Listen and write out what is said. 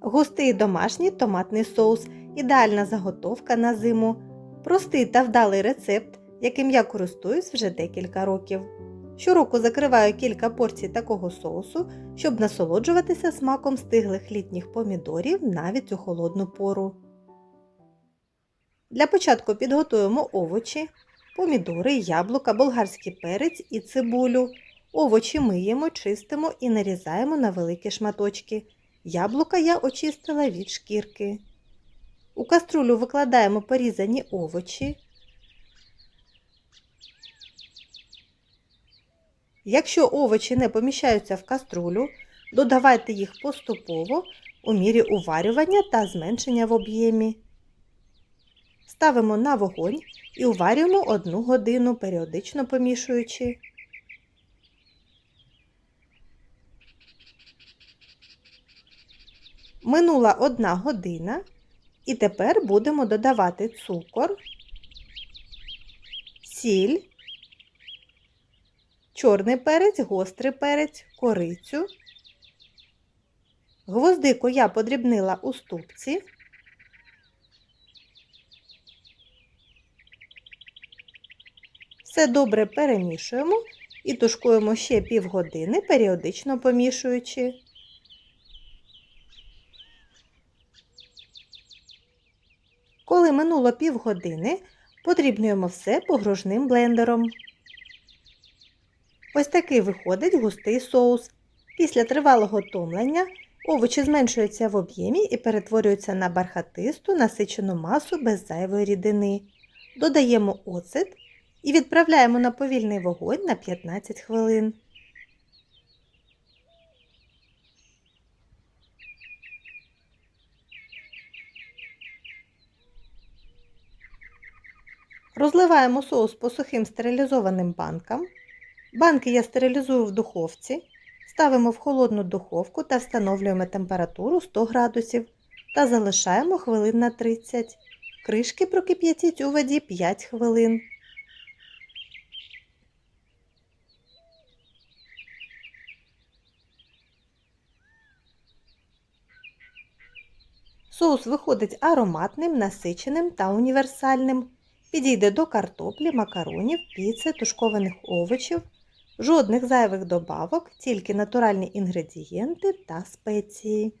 Густий домашній томатний соус ідеальна заготовка на зиму. Простий та вдалий рецепт, яким я користуюсь вже декілька років. Щороку закриваю кілька порцій такого соусу, щоб насолоджуватися смаком стиглих літніх помідорів навіть у холодну пору. Для початку підготуємо овочі, помідори, яблука, болгарський перець і цибулю. Овочі миємо, чистимо і нарізаємо на великі шматочки. Яблука я очистила від шкірки. У каструлю викладаємо порізані овочі. Якщо овочі не поміщаються в каструлю, додавайте їх поступово у мірі уварювання та зменшення в об'ємі. Ставимо на вогонь і уварюємо 1 годину, періодично помішуючи. Минула 1 година, і тепер будемо додавати цукор, сіль, чорний перець, гострий перець, корицю. Гвоздику я подрібнила у ступці. Все добре перемішуємо і тушкуємо ще півгодини, періодично помішуючи. Коли минуло півгодини, подрібнюємо все погружним блендером. Ось такий виходить густий соус. Після тривалого томлення овочі зменшуються в об'ємі і перетворюються на бархатисту насичену масу без зайвої рідини. Додаємо оцет і відправляємо на повільний вогонь на 15 хвилин. Розливаємо соус по сухим стерилізованим банкам. Банки я стерилізую в духовці. Ставимо в холодну духовку та встановлюємо температуру 100 градусів та залишаємо хвилин на 30. Кришки прокип'ятіть у воді 5 хвилин. Соус виходить ароматним, насиченим та універсальним. Підійде до картоплі, макаронів, піци, тушкованих овочів, жодних зайвих добавок, тільки натуральні інгредієнти та спеції.